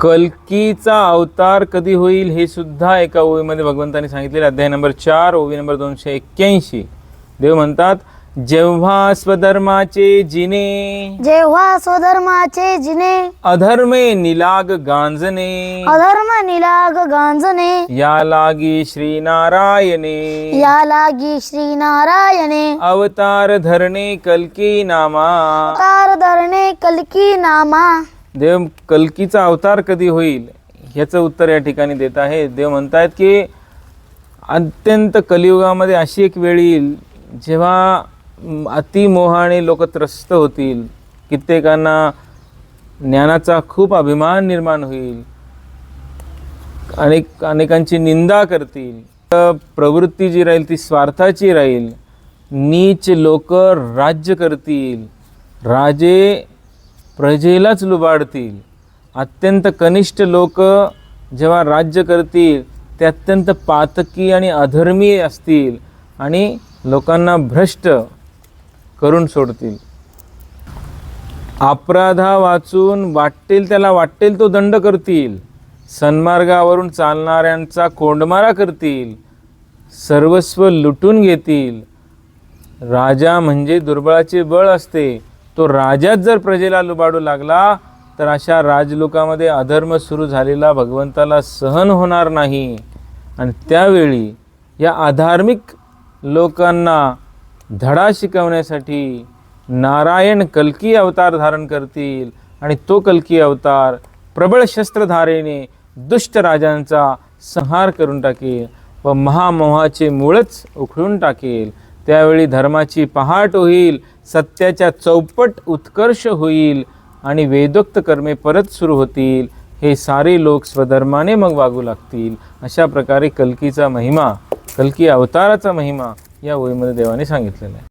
कल्कीचा अवतार कधी होईल हे सुद्धा एका ओवीमध्ये भगवंतांनी सांगितलेले अध्याय नंबर चार ओवी नंबर दोनशे एक्क्याऐंशी. देव म्हणतात जेव्हा स्वधर्माचे जिने जेव्हा स्वधर्माचे जिने अधर्मे निलाग गांजणे अधर्म निलाग गांजणे या लागी श्रीनारायणे. या लागी श्री नारायणे अवतार धरणे कल्की नामा। तार धरणे कलकी नामा। देव कल्कीचा अवतार कधी होईल ह्याचं उत्तर या ठिकाणी देत आहे. देव म्हणतायत की अत्यंत कलियुगामध्ये अशी एक वेळ येईल जेव्हा अतिमोहाने लोक त्रस्त होतील कित्येकांना ज्ञानाचा खूप अभिमान निर्माण होईल अनेक अनेकांची निंदा करतील तर प्रवृत्ती जी राहील ती स्वार्थाची राहील नीच लोक राज्य करतील राजे प्रजेलाच लुबाडतील. अत्यंत कनिष्ठ लोक जेव्हा राज्य करतील ते अत्यंत पातकी आणि अधर्मीय असतील आणि लोकांना भ्रष्ट करून सोडतील. अपराधा वाचून वाटेल त्याला वाटेल तो दंड करतील. सन्मार्गावरून चालणाऱ्यांचा कोंडमारा करतील. सर्वस्व लुटून घेतील. राजा म्हणजे दुर्बळाचे बळ असते. तो राजाच जर प्रजेला लुबाडू लागला तर अशा राजलोकामध्ये अधर्म सुरू झालेला भगवंताला सहन होणार नाही. आणि त्यावेळी या अधार्मिक लोकांना धडा शिकवण्यासाठी नारायण कल्की अवतार धारण करतील. आणि तो कल्की अवतार प्रबळ शस्त्रधारेने दुष्ट राजांचा संहार करून टाकेल व महामोहाचे मूळच उखडून टाकेल. त्यावेळी धर्माची पहाट होईल. सत्याच्या चौपट उत्कर्ष होईल आणि वेदोक्त कर्मे परत सुरू होतील. हे सारे लोक स्वधर्माने मग वागू लागतील. अशा प्रकारे कल्कीचा महिमा कल्की अवताराचा महिमा या ओळीमध्ये देवाने सांगितलेला आहे.